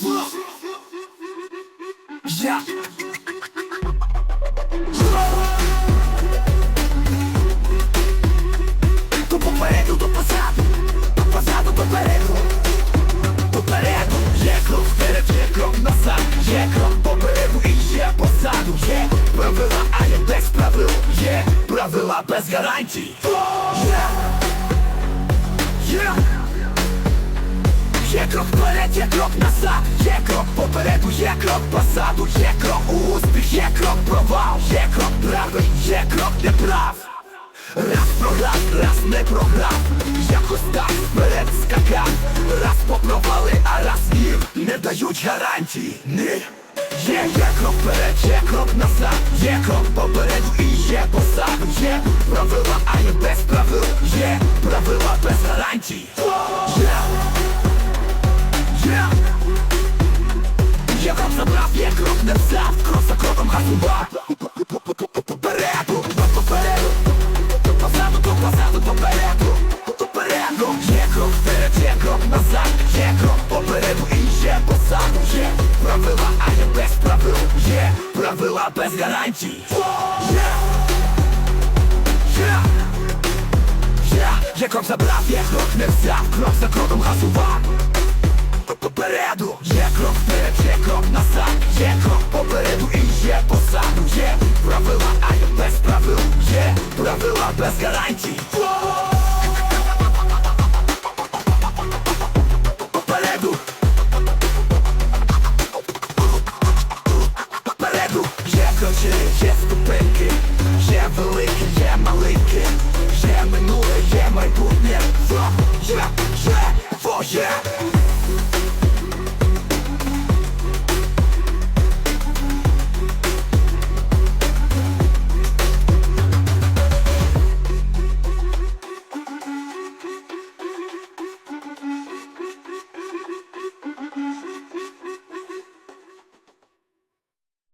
Я До попереду, до позаду, до позаду, до є крок вперед, є крок назад, є крок попереду і є позаду, є правила, а є без правил, є правила без гарантій. Yeah! Yeah! Вперед, є крок назад, є крок попереду, є крок позаду, є крок у успіх, є крок провал, є крок правий, є крок неправ. Раз програв, раз не програв, якось так вперед скакав, раз попробували, а раз ні, не дають гарантії, ні. Не взяв, крок за кроком газував Попереду, попереду Позаду, то позаду, попереду Попереду Є крок вперед, є крок назад Є крок і є позаду Є правила, а є без правил Є правила без гарантій забрав, є крок не взяв Крок за кроком газував Попереду є крок вперед, є крок назад, є крок попереду і є позаду, є правила, а є без правил, є правила без гарантій. Попереду. Попереду. Є ключі, є ступеньки, є великі, є маленькі, є минуле, є майбутнє, є, є, во, є.